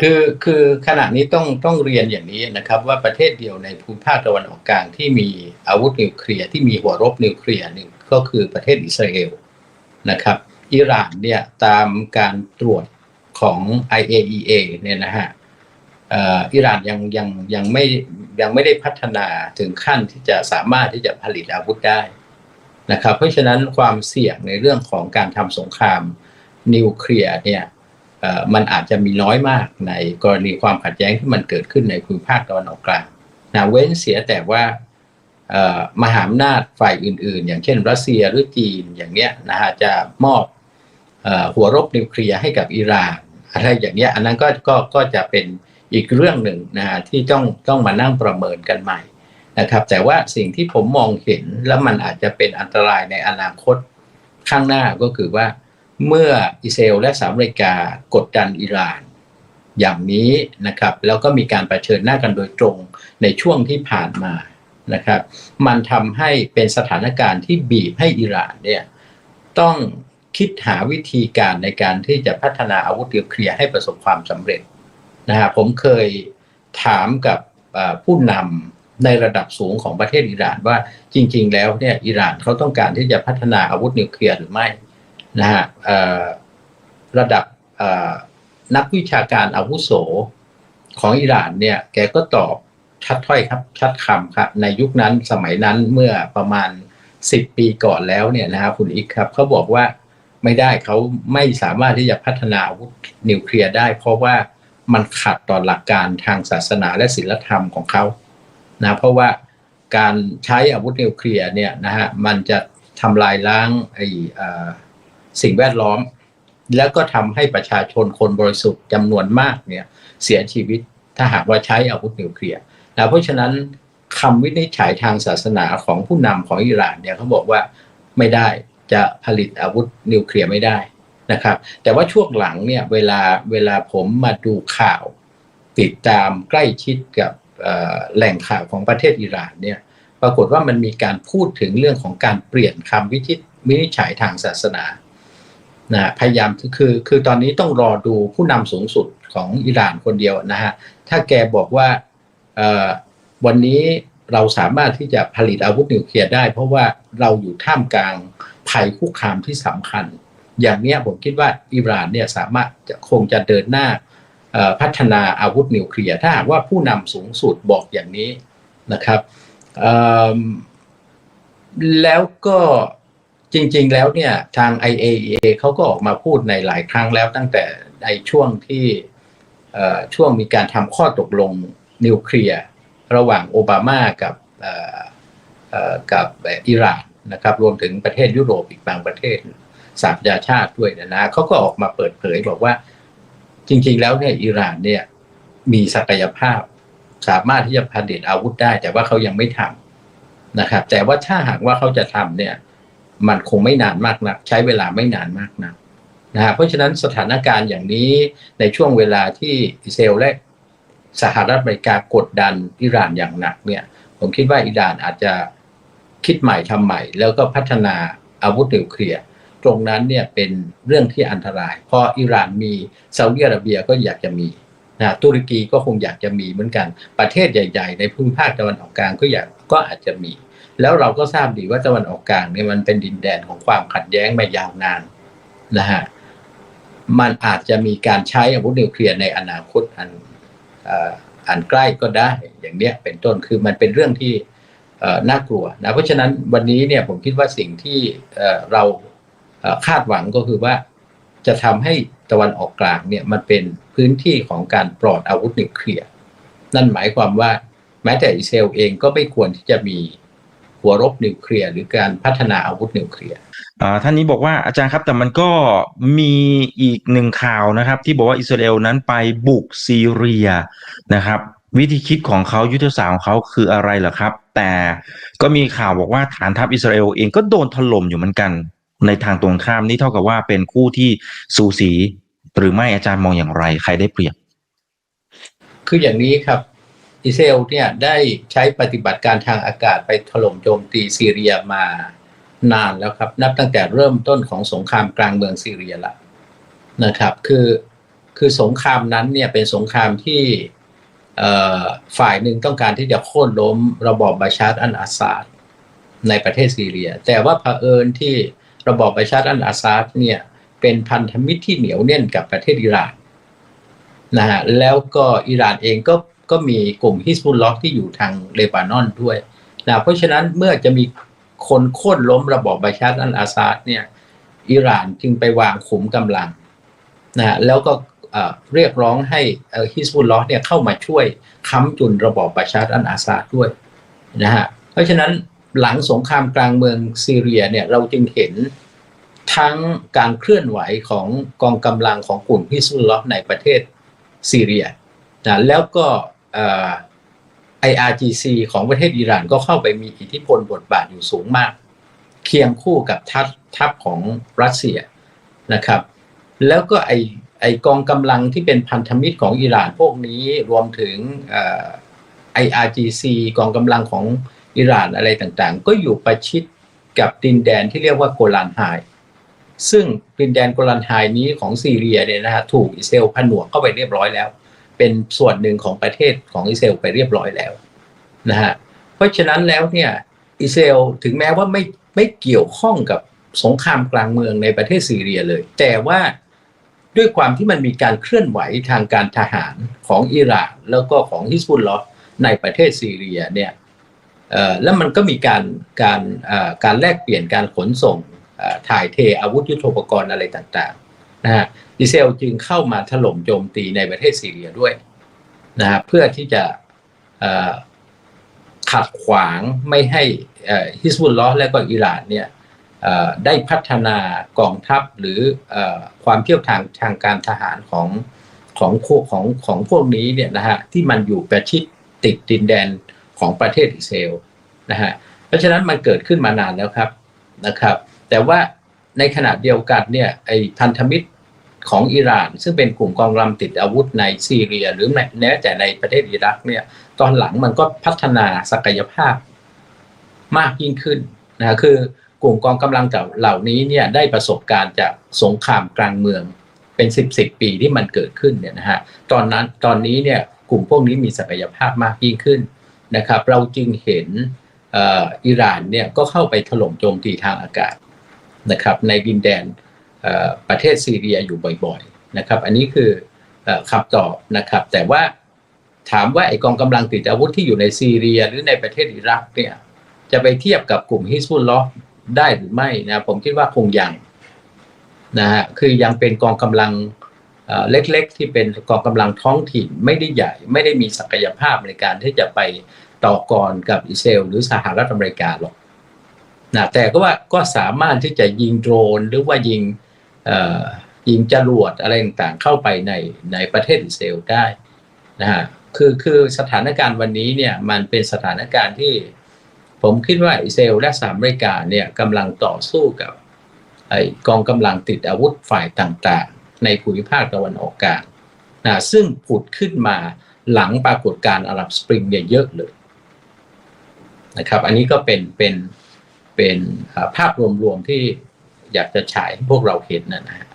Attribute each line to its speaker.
Speaker 1: คือคือขณะนี้ต้องต้องเรียนอย่างนี้นะครับ ว่าประเทศเดียวในภูมิภาคตะวันออกกลางที่มีอาวุธนิวเคลียร์ที่มีหัวรบนิวเคลียร์หนึ่งก็คือประเทศอิสราเอลนะครับ อิหร่านเนี่ยตามการตรวจของ IAEA เนี่ยนะฮะอ่ออิหร่านยังยังยังไม่ยังไม่ได้พัฒนาถึงขั้นที่จะสามารถที่จะผลิตอาวุธได้นะครับ เพราะฉะนั้นความเสี่ยงในเรื่องของการทำสงครามนิวเคลียร์เนี่ย มันอาจจะมีน้อยมากในกรณีความขัดแย้งที่มันเกิดขึ้นในภูมิภาคตะวันออกกลางนะเว้นเสียแต่ว่ามหาอำนาจฝ่ายอื่น ๆ อย่างเช่น รัสเซียหรือจีนอย่างเนี้ยนะฮะจะมอบหัวรบนิวเคลียร์ให้กับอิหร่านอะไรอย่างเนี้ยอันนั้นก็ก็ก็จะเป็นอีกเรื่องหนึ่งนะฮะที่ต้องต้องมานั่งประเมินกันใหม่นะครับแต่ว่าสิ่งที่ผมมองเห็นแล้วมันอาจจะเป็นอันตรายในอนาคตข้างหน้าก็คือว่า เมื่ออิสราเอลและสหรัฐอเมริกากดดันอิหร่าน อย่างนี้นะครับ แล้วก็มีการรเผชิญหน้ากันโดยตรงในช่วงที่ผ่านมานะครับ มันทำให้เป็นสถานการณ์ที่บีบให้อิหร่านเนี่ยต้องคิดหาวิธีการในการที่จะพัฒนาอาวุธนิวเคลียร์ให้ประสบความสำเร็จนะฮะผมเคยถามกับผู้นำในระดับสูงของประเทศอิหร่านว่าจริง ๆ แล้วเนี่ยอิหร่านเขาต้องการที่จะพัฒนาอาวุธนิวเคลียร์หรือไม่ นะฮะระดับนักวิชาการอาวุโสของอิหร่านเนี่ย แกก็ตอบชัดถ้อยครับ ชัดคำครับ ในยุคนั้นสมัยนั้นเมื่อประมาณ 10 ปีก่อนแล้วเนี่ยนะครับคุณอีกครับเขาบอกว่าไม่ได้เขาไม่สามารถที่จะพัฒนาอาวุธนิวเคลียร์ได้ เพราะว่ามันขัดต่อหลักการทางศาสนาและศีลธรรมของเขานะเพราะว่าการใช้อาวุธนิวเคลียร์เนี่ยนะฮะมันจะทำลายล้างไอ้อ สิ่งแวดล้อม แล้วก็ทำให้ประชาชนคนบริสุทธิ์จำนวนมากเนี่ยเสียชีวิตถ้าหากว่าใช้อาวุธนิวเคลียร์นะเพราะฉะนั้นคำวินิจฉัยทางศาสนาของผู้นำของอิหร่านเนี่ยเขาบอกว่าไม่ได้จะผลิตอาวุธนิวเคลียร์ไม่ได้นะครับ แต่ว่าช่วงหลังเนี่ยเวลาเวลาผมมาดูข่าว ติดตามใกล้ชิดกับแหล่งข่าวของประเทศอิหร่านเนี่ยปรากฏว่ามันมีการพูดถึงเรื่องของการเปลี่ยนคำวิจิตวินิจฉัยทางศาสนา นะพยายามคือคือตอนนี้ต้องรอดูผู้นำสูงสุดของอิหร่านคนเดียวนะฮะถ้าแกบอกว่าวันนี้เราสามารถที่จะผลิตอาวุธนิวเคลียร์ได้ เพราะว่าเราอยู่ท่ามกลางภัยคุกคามที่สำคัญ อย่างนี้ผมคิดว่าอิหร่านเนี่ยสามารถจะคงจะเดินหน้าพัฒนาอาวุธนิวเคลียร์ถ้าหากว่าผู้นำสูงสุดบอกอย่างนี้นะครับแล้วก็ จริง ๆ แล้วเนี่ยทาง IAEA เขาก็ออกมาพูดในหลายครั้งแล้วตั้งแต่ในช่วงที่ช่วงมีการทำข้อตกลงนิวเคลียร์ระหว่างโอบามากับกับอิหร่านนะครับรวมถึงประเทศยุโรปอีกบางประเทศสหประชาชาติด้วยนะนะเขาก็ออกมาเปิดเผยบอกว่าจริง ๆ แล้วเนี่ยอิหร่านเนี่ยมีศักยภาพสามารถที่จะผลิตอาวุธได้ แต่ว่าเขายังไม่ทำนะครับ แต่ว่าถ้าหากว่าเขาจะทำเนี่ย มันคงไม่นานมากนัก ใช้เวลาไม่นานมากนักนะฮะเพราะฉะนั้นสถานการณ์อย่างนี้ในช่วงเวลาที่อิสราเอลและสหรัฐอเมริกากดดันอิหร่านอย่างหนักเนี่ย ผมคิดว่าอิหร่านอาจจะคิดใหม่ทำใหม่ แล้วก็พัฒนาอาวุธนิวเคลียร์ตรงนั้นเนี่ยเป็นเรื่องที่อันตราย เพราะอิหร่านมีซาอุดิอาระเบียก็อยากจะมีนะตุรกีก็คงอยากจะมีเหมือนกัน ประเทศใหญ่ ๆ ในภูมิภาคตะวันออกกลางก็อยากก็อาจจะมี แล้วเราก็ทราบดีว่าตะวันออกกลางเนี่ยมันเป็นดินแดนของความขัดแย้งมายาวนานนะฮะมันอาจจะมีการใช้อาวุธนิวเคลียร์ในอนาคตอันอ,อันใกล้ก็ได้อย่างเนี้ยเป็นต้นคือมันเป็นเรื่องที่น่ากลัวนะเพราะฉะนั้นวันนี้เนี่ยผมคิดว่าสิ่งที่เราคาดหวังก็คือว่าจะทำให้ตะวันออกกลางเนี่ยมันเป็นพื้นที่ของการปลอดอาวุธนิวเคลียร์นั่นหมายความว่าแม้แต่อิสราเอลเองก็ไม่ควรที่จะมี หัวรบนิวเคลียร์หรือการพัฒนาอาวุธนิวเคลียร์
Speaker 2: อ่าท่านนี้บอกว่าอาจารย์ครับแต่มันก็มีอีกหนึ่งข่าวนะครับ ที่บอกว่าอิสราเอลนั้นไปบุกซีเรียนะครับวิธีคิดของเขายุทธศาสตร์ของเขาคืออะไรเหรอครับ แต่ก็มีข่าวบอกว่าฐานทัพอิสราเอลเองก็โดนถล่มอยู่เหมือนกัน ในทางตรงข้ามนี่เท่ากับว่าเป็นคู่ที่สูสี หรือไม่อาจารย์มองอย่างไร ใครได้เปรียบ
Speaker 1: คืออย่างนี้ครับ อิสราเอลเนี่ยได้ใช้ปฏิบัติการทางอากาศไปถล่มโจมตีซีเรียมานานแล้วครับ นับตั้งแต่เริ่มต้นของสงครามกลางเมืองซีเรียละนะครับคือคือสงครามนั้นเนี่ยเป็นสงครามที่ฝ่ายหนึ่งต้องการที่จะโค่นล้มระบอบบาชาร์อันอาซาดในประเทศซีเรีย แต่ว่าเผอิญที่ระบอบบาชาร์อันอาซาดเนี่ยเป็นพันธมิตรที่เหนียวแน่นกับประเทศอิหร่านนะฮะแล้วก็อิหร่านเองก็ ก็มีกลุ่มฮิสบุลลอฮ์ที่อยู่ทางเลบานอนด้วยนะเพราะฉะนั้นเมื่อจะมีคนโค่นล้มระบอบบาชาร์อันอาซาดเนี่ยอิหร่านจึงไปวางขุมกำลังนะฮะแล้วก็เรียกร้องให้ฮิสบุลลอฮ์เนี่ยเข้ามาช่วยค้ำจุนระบอบประชาอันอาซาดด้วยนะฮะเพราะฉะนั้นหลังสงครามกลางเมืองซีเรียเนี่ยเราจึงเห็นทั้งการเคลื่อนไหวของกองกำลังของกลุ่มฮิสบุลลอฮ์ในประเทศซีเรียนะแล้วก็ IRGC ของประเทศอิหร่านก็เข้าไปมีอิทธิพลบทบาทอยู่สูงมาก เคียงคู่กับทัพทัพของรัสเซียนะครับ แล้วก็ไอไอกองกำลังที่เป็นพันธมิตรของอิหร่านพวกนี้รวมถึงไออาร์จีซีกองกำลังของอิหร่านอะไรต่างๆ ก็อยู่ประชิดกับดินแดนที่เรียกว่าโกลานไฮซึ่งดินแดนโกลานไฮนี้ของซีเรียเนี่ยนะฮะถูกอิสราเอลผนวกเข้าไปเรียบร้อยแล้ว เป็นส่วนหนึ่งของประเทศของอิสราเอลไปเรียบร้อยแล้วนะฮะเพราะฉะนั้นแล้วเนี่ยอิสราเอลถึงแม้ว่าไม่ไม่เกี่ยวข้องกับสงครามกลางเมืองในประเทศซีเรียเลย แต่ว่าด้วยความที่มันมีการเคลื่อนไหวทางการทหารของอิหร่านแล้วก็ของฮิสบุลลอฮ์ในประเทศซีเรียเนี่ยแล้วมันก็มีการการการแลกเปลี่ยนการขนส่งถ่ายเทอาวุธยุโทโธปกรณ์อะไรต่างๆ นะฮะอิสราเอลจึงเข้ามาถล่มโจมตีในประเทศซีเรียด้วยนะฮะเพื่อที่จะขัดขวางไม่ให้ฮิสบุลลอฮ์และก็อิหร่านเนี่ยได้พัฒนากองทัพหรือความเที่ยวทางทางการทหารของของของของพวกนี้เนี่ยนะฮะที่มันอยู่ประชิดติดดินแดนของประเทศอิสราเอลนะฮะเพราะฉะนั้นมันเกิดขึ้นมานานแล้วครับนะครับ แต่ว่า ในขณะเดียวกันเนี่ยไอ้พันธมิตรของอิหร่าน ซึ่งเป็นกลุ่มกองกำลังติดอาวุธในซีเรีย หรือแม้แต่ในประเทศอิรักเนี่ยตอนหลังมันก็พัฒนาศักยภาพมากยิ่งขึ้นนะคือกลุ่มกองกำลังเหล่านี้เนี่ยได้ประสบการณ์จากสงครามกลางเมืองเป็นสิบสิบปีที่มันเกิดขึ้นเนี่ยนะฮะตอนนั้นตอนนี้เนี่ยกลุ่มพวกนี้มีศักยภาพมากยิ่งขึ้นนะครับ เราจึงเห็นอิหร่านเนี่ยก็เข้าไปถล่มโจมตีทางอากาศ นะครับในดินแดนประเทศซีเรียอยู่บ่อยๆนะครับอันนี้คือคำตอบนะครับแต่ว่าถามว่าไอกองกำลังติดอาวุธที่อยู่ในซีเรียหรือในประเทศอิรักเนี่ยจะไปเทียบกับกลุ่มฮิสบุลลอฮ์ได้หรือไม่นะผมคิดว่าคงยังนะฮะคือยังเป็นกองกำลังเล็กๆ ที่เป็นกองกำลังท้องถิ่นไม่ได้ใหญ่ ไม่ได้มีศักยภาพในการที่จะไปต่อกรกับอิสราเอลหรือสหรัฐอเมริกาหรอก นะแต่ก็ว่าก็สามารถที่จะยิงโดรนหรือว่ายิงยิงจรวดอะไรต่างๆ เข้าไปในในประเทศอิสราเอลได้นะฮะคือคือสถานการณ์วันนี้เนี่ยมันเป็นสถานการณ์ที่ ผมคิดว่าอิสราเอลและสหรัฐอเมริกาเนี่ยกำลังต่อสู้กับไอกองกำลังติดอาวุธฝ่ายต่างๆ ในภูมิภาคตะวันออกกลางนะซึ่งผุดขึ้นมาหลังปรากฏการณ์อาหรับสปริงเนี่ยเยอะเลยนะครับ อันนี้ก็เป็นเป็น เป็นภาพรวมๆที่อยากจะฉายให้พวกเราเห็นนะฮะ